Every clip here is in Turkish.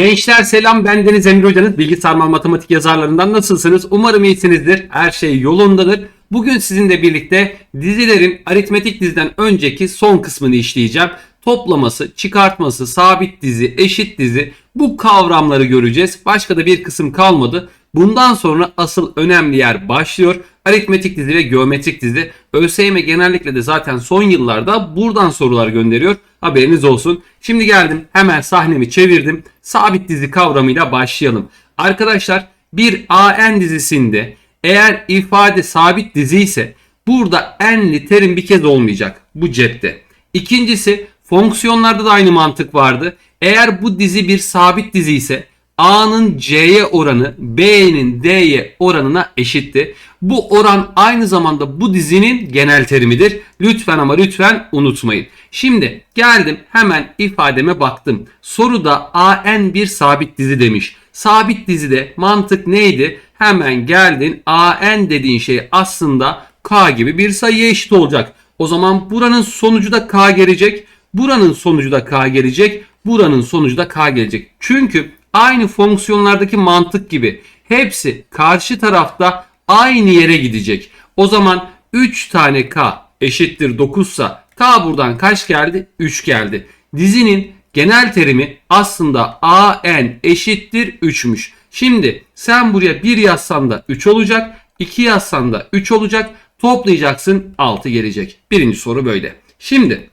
Gençler selam ben Deniz Emre Hocanız. Bilgi Sarmal Matematik yazarlarından nasılsınız? Umarım iyisinizdir. Her şey yolundadır. Bugün sizinle birlikte dizilerin aritmetik diziden önceki son kısmını işleyeceğim. Toplaması, çıkartması, sabit dizi, eşit dizi bu kavramları göreceğiz. Başka da bir kısım kalmadı. Bundan sonra asıl önemli yer başlıyor. Aritmetik dizi ve geometrik dizi. ÖSYM genellikle de zaten son yıllarda buradan sorular gönderiyor. Haberiniz olsun. Şimdi geldim hemen sahnemi çevirdim. Sabit dizi kavramıyla başlayalım. Arkadaşlar bir AN dizisinde eğer ifade sabit dizi ise burada n'li terim bir kez olmayacak bu cepte. İkincisi fonksiyonlarda da aynı mantık vardı. Eğer bu dizi bir sabit dizi ise A'nın C'ye oranı B'nin D'ye oranına eşitti. Bu oran aynı zamanda bu dizinin genel terimidir. Lütfen ama lütfen unutmayın. Şimdi geldim hemen ifademe baktım. Soruda AN bir sabit dizi demiş. Sabit dizide mantık neydi? Hemen geldin AN dediğin şey aslında K gibi bir sayıya eşit olacak. O zaman buranın sonucu da K gelecek. Buranın sonucu da K gelecek. Buranın sonucu da K gelecek. Çünkü aynı fonksiyonlardaki mantık gibi hepsi karşı tarafta aynı yere gidecek. O zaman 3 tane K eşittir 9 sa K buradan kaç geldi? 3 geldi. Dizinin genel terimi aslında AN eşittir 3'müş. Şimdi sen buraya 1 yazsan da 3 olacak. 2 yazsan da 3 olacak. Toplayacaksın 6 gelecek. Birinci soru böyle. Şimdi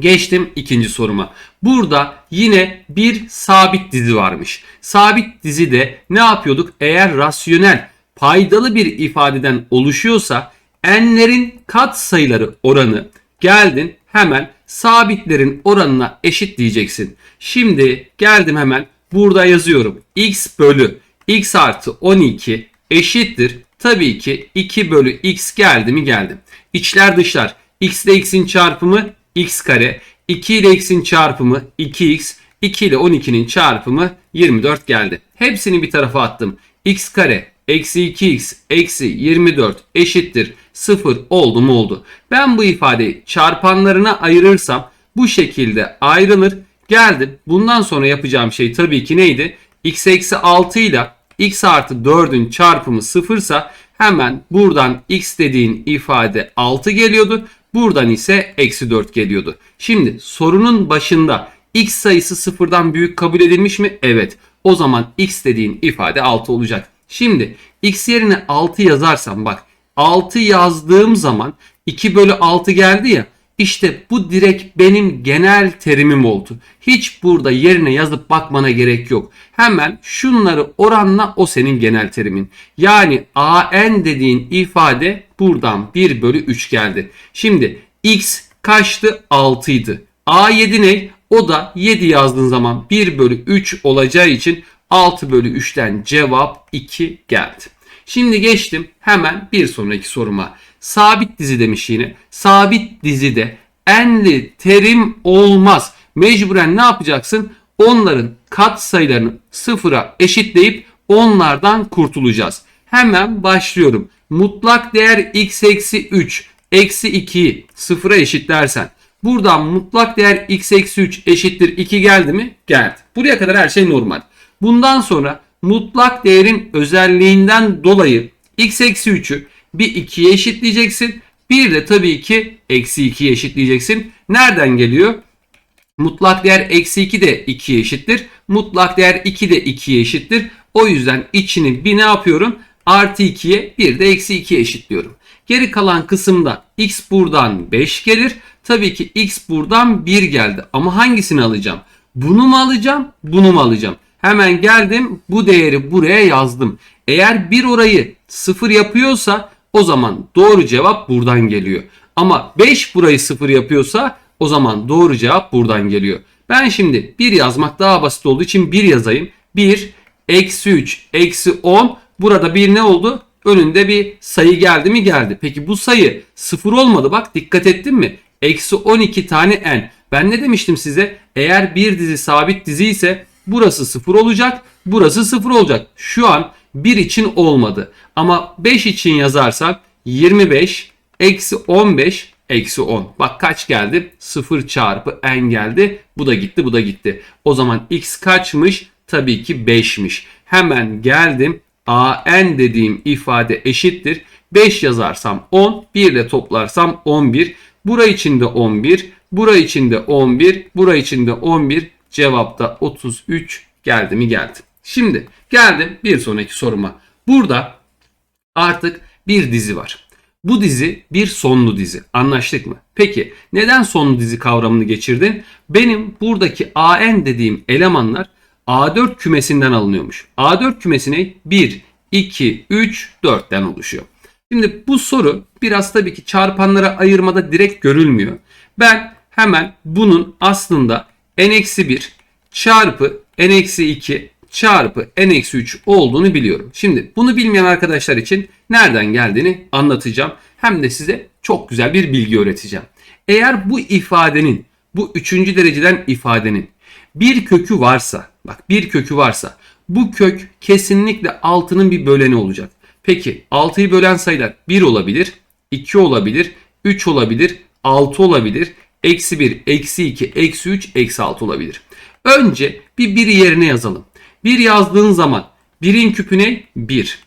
Geçtim ikinci soruma. Burada yine bir sabit dizi varmış. Sabit dizide ne yapıyorduk? Eğer rasyonel paydalı bir ifadeden oluşuyorsa n'lerin kat sayıları oranı geldin hemen sabitlerin oranına eşit diyeceksin. Şimdi geldim hemen burada yazıyorum. x bölü x artı 12 eşittir. Tabii ki 2 bölü x geldi mi geldim. İçler dışlar. x ile x'in çarpımı x kare. 2 ile x'in çarpımı 2x. 2 ile 12'nin çarpımı 24 geldi. Hepsini bir tarafa attım. x kare eksi 2x eksi 24 eşittir 0 oldu mu oldu. Ben bu ifadeyi çarpanlarına ayırırsam bu şekilde ayrılır. Geldim. Bundan sonra yapacağım şey tabii ki neydi? x eksi 6 ile x artı 4'ün çarpımı 0 ise hemen buradan x dediğin ifade 6 geliyordu. Buradan ise eksi 4 geliyordu. Şimdi sorunun başında x sayısı sıfırdan büyük kabul edilmiş mi? Evet. O zaman x dediğin ifade 6 olacak. Şimdi x yerine 6 yazarsam bak 6 yazdığım zaman 2 bölü 6 geldi ya işte bu direkt benim genel terimim oldu. Hiç burada yerine yazıp bakmana gerek yok. Hemen şunları oranla o senin genel terimin. Yani an dediğin ifade buradan 1 bölü 3 geldi. Şimdi x kaçtı? 6 idi. a7 ne? O da 7 yazdığın zaman 1 bölü 3 olacağı için 6 bölü 3'ten cevap 2 geldi. Şimdi geçtim hemen bir sonraki soruma. Sabit dizi demiş yine. Sabit dizide enli terim olmaz. Mecburen ne yapacaksın? Onların kat sayılarını sıfıra eşitleyip onlardan kurtulacağız. Hemen başlıyorum. Mutlak değer x eksi 3 eksi 2'yi sıfıra eşitlersen buradan mutlak değer x eksi 3 eşittir 2 geldi mi? Geldi. Buraya kadar her şey normal. Bundan sonra mutlak değerin özelliğinden dolayı x eksi 3'ü bir 2'ye eşitleyeceksin. Bir de tabii ki eksi 2'ye eşitleyeceksin. Nereden geliyor? Mutlak değer eksi 2 de 2'ye eşittir. Mutlak değer 2 de 2'ye eşittir. O yüzden içini bir ne yapıyorum? Artı 2'ye bir de eksi 2'ye eşitliyorum. Geri kalan kısımda x buradan 5 gelir. Tabii ki x buradan 1 geldi. Ama hangisini alacağım? Bunu mu alacağım? Bunu mu alacağım? Hemen geldim bu değeri buraya yazdım. Eğer bir orayı 0 yapıyorsa o zaman doğru cevap buradan geliyor. Ama 5 burayı 0 yapıyorsa o zaman doğru cevap buradan geliyor. Ben şimdi 1 yazmak daha basit olduğu için 1 yazayım. 1, eksi 3, eksi 10. Burada bir ne oldu? Önünde bir sayı geldi mi? Geldi. Peki bu sayı 0 olmadı. Bak dikkat ettin mi? Eksi 12 tane n. Ben ne demiştim size? Eğer bir dizi sabit dizi ise burası 0 olacak. Burası 0 olacak. Şu an 1 için olmadı. Ama 5 için yazarsak 25 eksi 15 eksi 10. Bak kaç geldi? 0 çarpı n geldi. Bu da gitti bu da gitti. O zaman x kaçmış? Tabii ki 5'miş. Hemen geldim. AN dediğim ifade eşittir. 5 yazarsam 10, 1 ile toplarsam 11. Bura içinde 11, bura içinde 11, bura içinde 11. Cevapta 33 geldi mi geldi. Şimdi geldim bir sonraki soruma. Burada artık bir dizi var. Bu dizi bir sonlu dizi. Anlaştık mı? Peki neden sonlu dizi kavramını geçirdin? Benim buradaki AN dediğim elemanlar A4 kümesinden alınıyormuş. A4 kümesine 1, 2, 3, 4'ten oluşuyor. Şimdi bu soru biraz tabii ki çarpanlara ayırmada direkt görülmüyor. Ben hemen bunun aslında n-1 çarpı n-2 çarpı n-3 olduğunu biliyorum. Şimdi bunu bilmeyen arkadaşlar için nereden geldiğini anlatacağım. Hem de size çok güzel bir bilgi öğreteceğim. Eğer bu ifadenin, bu üçüncü dereceden ifadenin bir kökü varsa, bak bir kökü varsa bu kök kesinlikle 6'nın bir böleni olacak. Peki 6'yı bölen sayılar 1 olabilir, 2 olabilir, 3 olabilir, 6 olabilir, eksi 1, eksi 2, eksi 3, eksi 6 olabilir. Önce bir 1 yerine yazalım. 1 yazdığın zaman 1'in küpü ne? 1.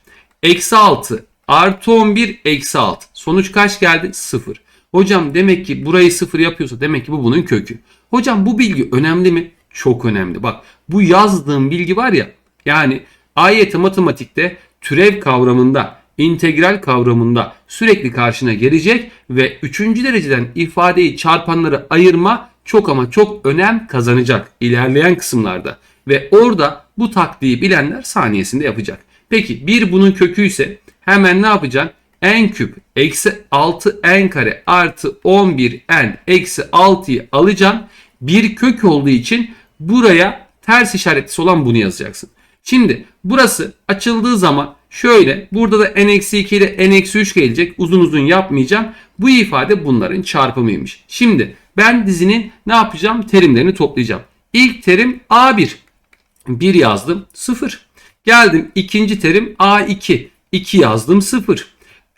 Eksi 6 artı 11 eksi 6. Sonuç kaç geldi? 0. Hocam demek ki burayı 0 yapıyorsa demek ki bu bunun kökü. Hocam bu bilgi önemli mi? Çok önemli. Bak bu yazdığım bilgi var ya yani AYT matematikte türev kavramında, integral kavramında sürekli karşına gelecek ve 3. dereceden ifadeyi çarpanları ayırma çok ama çok önem kazanacak ilerleyen kısımlarda. Ve orada bu taktiği bilenler saniyesinde yapacak. Peki bir bunun kökü ise hemen ne yapacaksın? n küp eksi 6 n kare artı 11 n eksi 6'yı alacaksın. Bir kök olduğu için buraya ters işaretlisi olan bunu yazacaksın. Şimdi burası açıldığı zaman şöyle burada da n-2 ile n-3 gelecek. Uzun uzun yapmayacağım. Bu ifade bunların çarpımıymış. Şimdi ben dizinin ne yapacağım? Terimlerini toplayacağım. İlk terim A1. 1 yazdım 0. Geldim ikinci terim A2. 2 yazdım 0.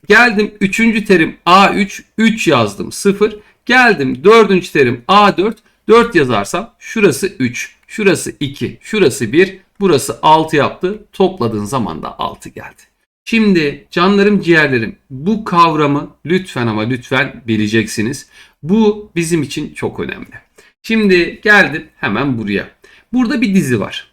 Geldim üçüncü terim A3. 3 yazdım 0. Geldim dördüncü terim A4. 4 yazarsam şurası 3. Şurası 2. Şurası 1. Burası 6 yaptı. Topladığın zaman da 6 geldi. Şimdi canlarım ciğerlerim bu kavramı lütfen ama lütfen bileceksiniz. Bu bizim için çok önemli. Şimdi geldim hemen buraya. Burada bir dizi var.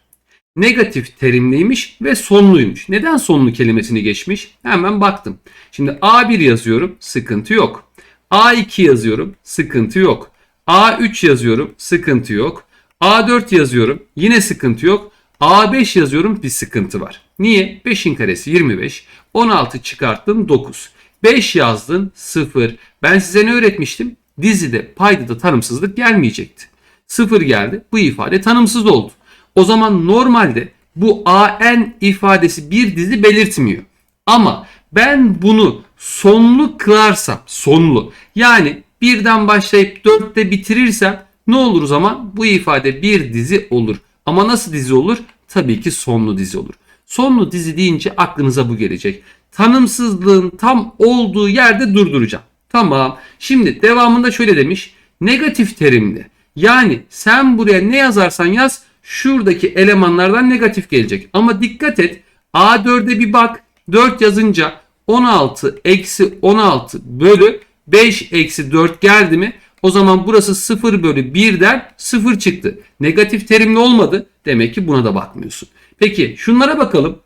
Negatif terimliymiş ve sonluymuş. Neden sonlu kelimesini geçmiş? Hemen baktım. Şimdi A1 yazıyorum, sıkıntı yok. A2 yazıyorum, sıkıntı yok. A3 yazıyorum, sıkıntı yok. A4 yazıyorum, yine sıkıntı yok. A5 yazıyorum, bir sıkıntı var. Niye? 5'in karesi 25. 16 çıkarttın 9. 5 yazdın 0. Ben size ne öğretmiştim? Dizide paydada tanımsızlık gelmeyecekti. 0 geldi. Bu ifade tanımsız oldu. O zaman normalde bu an ifadesi bir dizi belirtmiyor. Ama ben bunu sonlu kılarsam, sonlu yani birden başlayıp dörtte bitirirsem ne olur o zaman? Bu ifade bir dizi olur. Ama nasıl dizi olur? Tabii ki sonlu dizi olur. Sonlu dizi deyince aklınıza bu gelecek. Tanımsızlığın tam olduğu yerde durduracağım. Tamam. Şimdi devamında şöyle demiş. Negatif terimli. Yani sen buraya ne yazarsan yaz şuradaki elemanlardan negatif gelecek. Ama dikkat et A4'e bir bak. 4 yazınca 16 eksi 16 bölü 5 eksi 4 geldi mi? O zaman burası 0 bölü 1'den 0 çıktı. Negatif terimli olmadı. Demek ki buna da bakmıyorsun. Peki şunlara bakalım.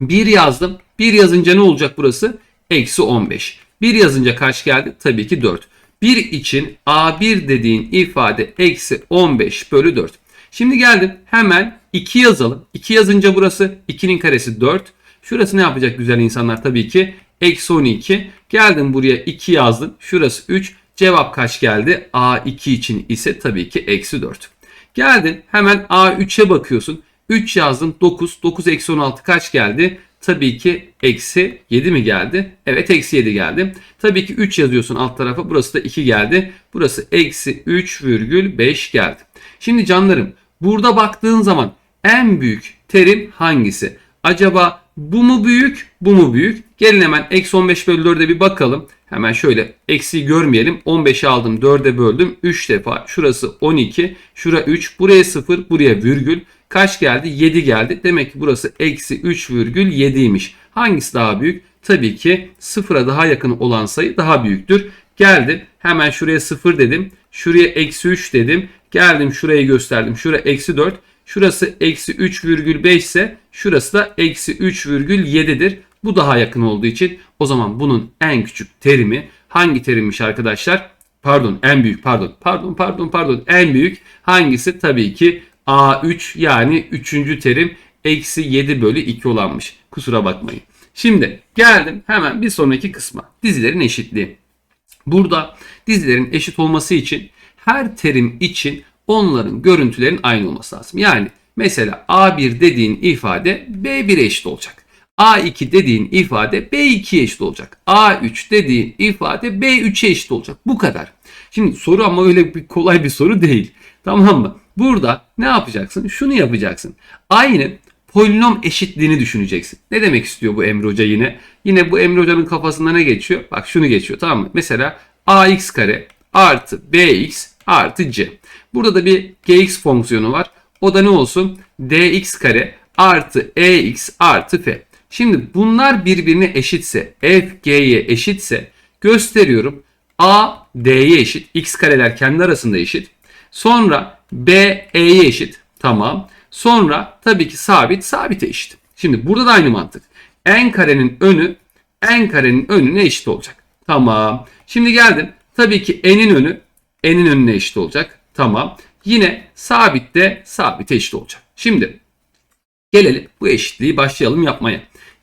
1 yazdım. 1 yazınca ne olacak burası? Eksi 15. 1 yazınca kaç geldi? Tabii ki 4. 1 için A1 dediğin ifade eksi 15 bölü 4. Şimdi geldim hemen 2 yazalım. 2 yazınca burası 2'nin karesi 4. Şurası ne yapacak güzel insanlar tabii ki? Eksi 12. Geldim buraya 2 yazdım. Şurası 3. Cevap kaç geldi? A2 için ise tabii ki eksi 4. Geldin hemen A3'e bakıyorsun. 3 yazdım 9. 9 eksi 16 kaç geldi? Tabii ki eksi 7 mi geldi? Evet eksi 7 geldi. Tabii ki 3 yazıyorsun alt tarafa. Burası da 2 geldi. Burası eksi 3,5 geldi. Şimdi canlarım burada baktığın zaman en büyük terim hangisi? Acaba bu mu büyük bu mu büyük? Gelin hemen eksi 15 bölü 4'e bir bakalım. Hemen şöyle eksiği görmeyelim. 15'i aldım 4'e böldüm. 3 defa. Şurası 12. Şura 3. Buraya 0. Buraya virgül. kaç geldi? 7 geldi. Demek ki burası eksi 3,7'ymiş. Hangisi daha büyük? Tabii ki sıfıra daha yakın olan sayı daha büyüktür. Geldim hemen şuraya 0 dedim. Şuraya eksi 3 dedim. Geldim şurayı gösterdim. Şuraya eksi 4. Şurası eksi 3,5 ise şurası da eksi 3,7'dir. Bu daha yakın olduğu için o zaman bunun en küçük terimi hangi terimmiş arkadaşlar? Pardon en büyük pardon pardon pardon pardon en büyük hangisi? Tabii ki A3 yani 3. terim eksi 7 bölü 2 olanmış. Kusura bakmayın. Şimdi geldim hemen bir sonraki kısma. Dizilerin eşitliği. Burada dizilerin eşit olması için her terim için onların görüntülerin aynı olması lazım. Yani mesela A1 dediğin ifade B1'e eşit olacak. A2 dediğin ifade B2'ye eşit olacak. A3 dediğin ifade B3'e eşit olacak. Bu kadar. Şimdi soru ama öyle bir kolay bir soru değil. Tamam mı? Burada ne yapacaksın? Şunu yapacaksın. Aynı polinom eşitliğini düşüneceksin. Ne demek istiyor bu Emre Hoca yine? Yine bu Emre Hoca'nın kafasında ne geçiyor? Bak şunu geçiyor tamam mı? Mesela ax kare artı bx artı c. Burada da bir gx fonksiyonu var. O da ne olsun? dx kare artı ex artı f. Şimdi bunlar birbirine eşitse, f g'ye eşitse gösteriyorum. a d'ye eşit. x kareler kendi arasında eşit. Sonra b e'ye eşit. Tamam. Sonra tabii ki sabit sabite eşit. Şimdi burada da aynı mantık. n karenin önü n karenin önüne eşit olacak. Tamam. Şimdi geldim. Tabii ki n'in önü n'in önüne eşit olacak. Tamam. Yine sabit de sabite eşit olacak. Şimdi gelelim bu eşitliği başlayalım yapmaya.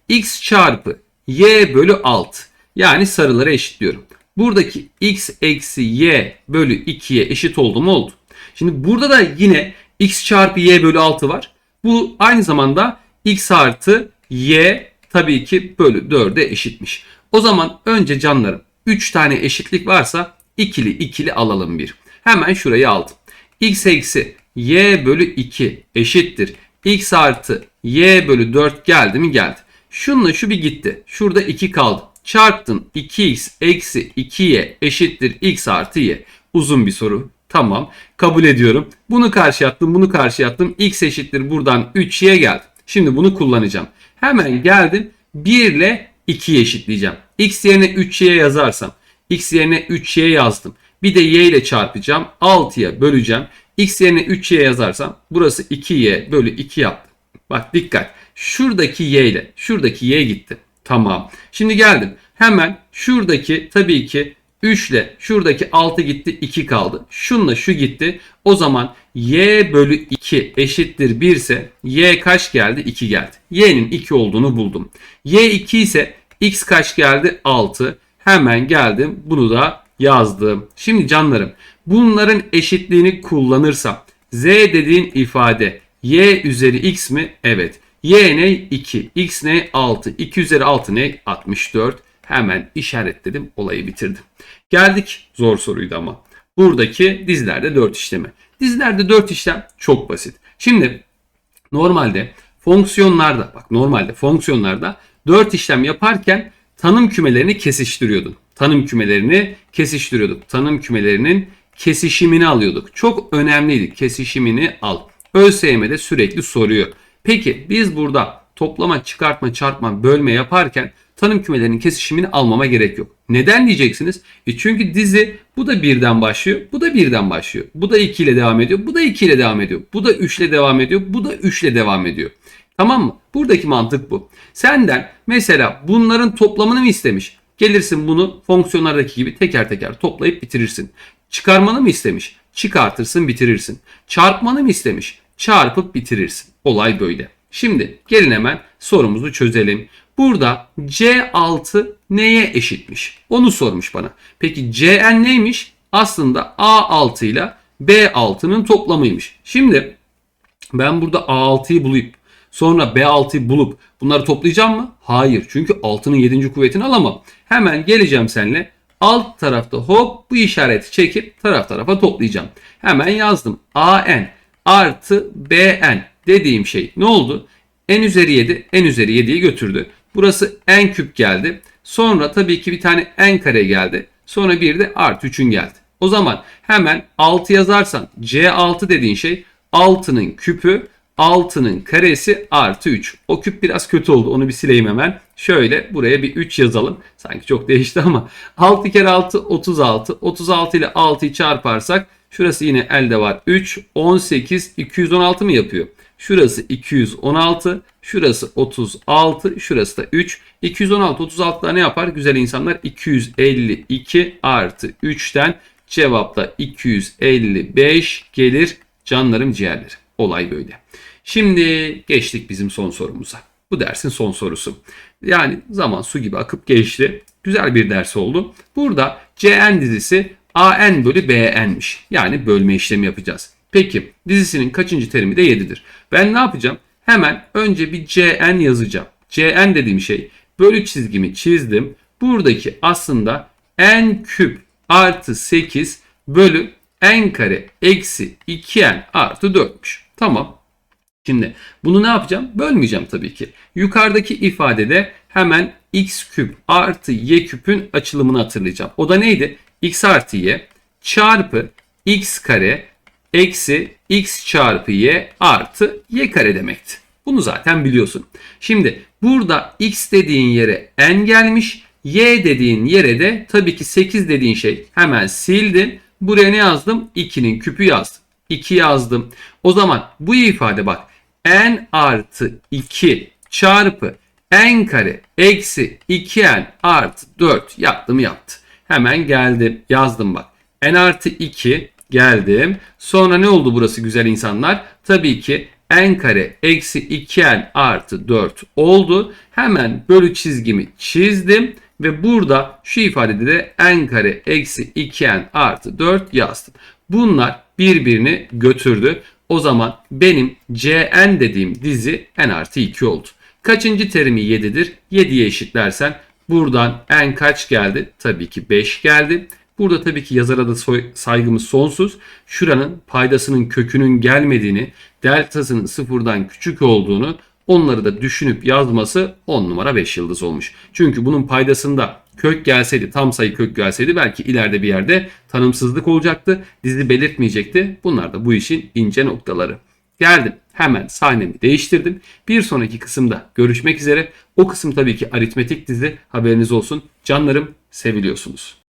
x çarpı y bölü 6. Yani sarıları eşitliyorum. Buradaki x eksi y bölü 2'ye eşit oldu mu oldu. Şimdi burada da yine x çarpı y bölü 6 var. Bu aynı zamanda x artı y tabii ki bölü 4'e eşitmiş. O zaman önce canlarım 3 tane eşitlik varsa ikili ikili alalım bir. Hemen şurayı aldım. X eksi y bölü 2 eşittir. x artı y bölü 4 geldi mi geldi. Şununla şu bir gitti. Şurada 2 kaldı. Çarptım 2x eksi 2y eşittir x artı y. Uzun bir soru. Tamam kabul ediyorum. Bunu karşı attım bunu karşı attım. x eşittir buradan 3y geldi. Şimdi bunu kullanacağım. Hemen geldim 1 ile 2'yi eşitleyeceğim. x yerine 3y yazarsam x yerine 3y yazdım. Bir de y ile çarpacağım. 6'ya böleceğim. x yerine 3y yazarsam burası 2y bölü 2 yaptı. Bak dikkat. Şuradaki y ile şuradaki y gitti. Tamam. Şimdi geldim. Hemen şuradaki tabii ki 3 ile şuradaki 6 gitti 2 kaldı. Şunla şu gitti. O zaman y bölü 2 eşittir 1 ise y kaç geldi? 2 geldi. y'nin 2 olduğunu buldum. y 2 ise x kaç geldi? 6. Hemen geldim. Bunu da yazdım. Şimdi canlarım bunların eşitliğini kullanırsam z dediğin ifade y üzeri x mi? Evet. y ne? 2. x ne? 6. 2 üzeri 6 ne? 64. Hemen işaretledim. Olayı bitirdim. Geldik zor soruydu ama. Buradaki dizilerde 4 işlemi. Dizilerde 4 işlem çok basit. Şimdi normalde fonksiyonlarda bak normalde fonksiyonlarda 4 işlem yaparken tanım kümelerini kesiştiriyordun. Tanım kümelerini kesiştiriyorduk. Tanım kümelerinin kesişimini alıyorduk. Çok önemliydi. Kesişimini al. ÖSYM'de sürekli soruyor. Peki biz burada toplama, çıkartma, çarpma, bölme yaparken tanım kümelerinin kesişimini almama gerek yok. Neden diyeceksiniz? E çünkü dizi bu da birden başlıyor, bu da birden başlıyor. Bu da 2 ile devam ediyor, bu da 2 ile devam ediyor. Bu da 3 ile devam ediyor, bu da 3 ile devam ediyor. Tamam mı? Buradaki mantık bu. Senden mesela bunların toplamını mı istemiş? Gelirsin bunu fonksiyonlardaki gibi teker teker toplayıp bitirirsin. Çıkarmanı mı istemiş? Çıkartırsın bitirirsin. Çarpmanı mı istemiş? Çarpıp bitirirsin. Olay böyle. Şimdi gelin hemen sorumuzu çözelim. Burada C6 neye eşitmiş? Onu sormuş bana. Peki Cn neymiş? Aslında A6 ile B6'nın toplamıymış. Şimdi ben burada A6'yı bulup sonra B6'yı bulup bunları toplayacağım mı? Hayır. Çünkü 6'nın 7. kuvvetini alamam. Hemen geleceğim seninle. Alt tarafta hop bu işareti çekip taraf tarafa toplayacağım. Hemen yazdım. AN artı BN dediğim şey ne oldu? n üzeri 7 n üzeri 7'yi götürdü. Burası n küp geldi. Sonra tabii ki bir tane n kare geldi. Sonra bir de artı 3'ün geldi. O zaman hemen 6 yazarsan C6 dediğin şey 6'nın küpü 6'nın karesi artı 3. O küp biraz kötü oldu. Onu bir sileyim hemen. Şöyle buraya bir 3 yazalım. Sanki çok değişti ama 6 kere 6 36. 36 ile 6'yı çarparsak şurası yine elde var. 3 18 216 mı yapıyor? Şurası 216, şurası 36, şurası da 3. 216 36 da ne yapar? Güzel insanlar 252 artı 3'ten cevapta 255 gelir canlarım ciğerleri. Olay böyle. Şimdi geçtik bizim son sorumuza. Bu dersin son sorusu. Yani zaman su gibi akıp geçti. Güzel bir ders oldu. Burada CN dizisi AN bölü BN'miş. Yani bölme işlemi yapacağız. Peki dizisinin kaçıncı terimi de 7'dir. Ben ne yapacağım? Hemen önce bir CN yazacağım. CN dediğim şey bölü çizgimi çizdim. Buradaki aslında n küp artı 8 bölü n kare eksi 2n artı 4'müş. Tamam. Şimdi bunu ne yapacağım? Bölmeyeceğim tabii ki. Yukarıdaki ifadede hemen x küp artı y küpün açılımını hatırlayacağım. O da neydi? x artı y çarpı x kare eksi x çarpı y artı y kare demekti. Bunu zaten biliyorsun. Şimdi burada x dediğin yere n gelmiş. Y dediğin yere de tabii ki 8 dediğin şey hemen sildin. Buraya ne yazdım? 2'nin küpü yazdım. 2 yazdım. O zaman bu ifade bak n artı 2 çarpı n kare eksi 2n artı 4 yaptım yaptı. Hemen geldim yazdım bak. n artı 2 geldim. Sonra ne oldu burası güzel insanlar? Tabii ki n kare eksi 2n artı 4 oldu. Hemen bölü çizgimi çizdim. Ve burada şu ifadede de n kare eksi 2n artı 4 yazdım. Bunlar birbirini götürdü. O zaman benim Cn dediğim dizi n artı 2 oldu. Kaçıncı terimi 7'dir? 7'ye eşitlersen buradan n kaç geldi? Tabii ki 5 geldi. Burada tabii ki yazara da saygımız sonsuz. Şuranın paydasının kökünün gelmediğini, deltasının sıfırdan küçük olduğunu onları da düşünüp yazması 10 numara 5 yıldız olmuş. Çünkü bunun paydasında kök gelseydi, tam sayı kök gelseydi belki ileride bir yerde tanımsızlık olacaktı. Dizi belirtmeyecekti. Bunlar da bu işin ince noktaları. Geldim. Hemen sahnemi değiştirdim. Bir sonraki kısımda görüşmek üzere. O kısım tabii ki aritmetik dizi. Haberiniz olsun. Canlarım seviliyorsunuz.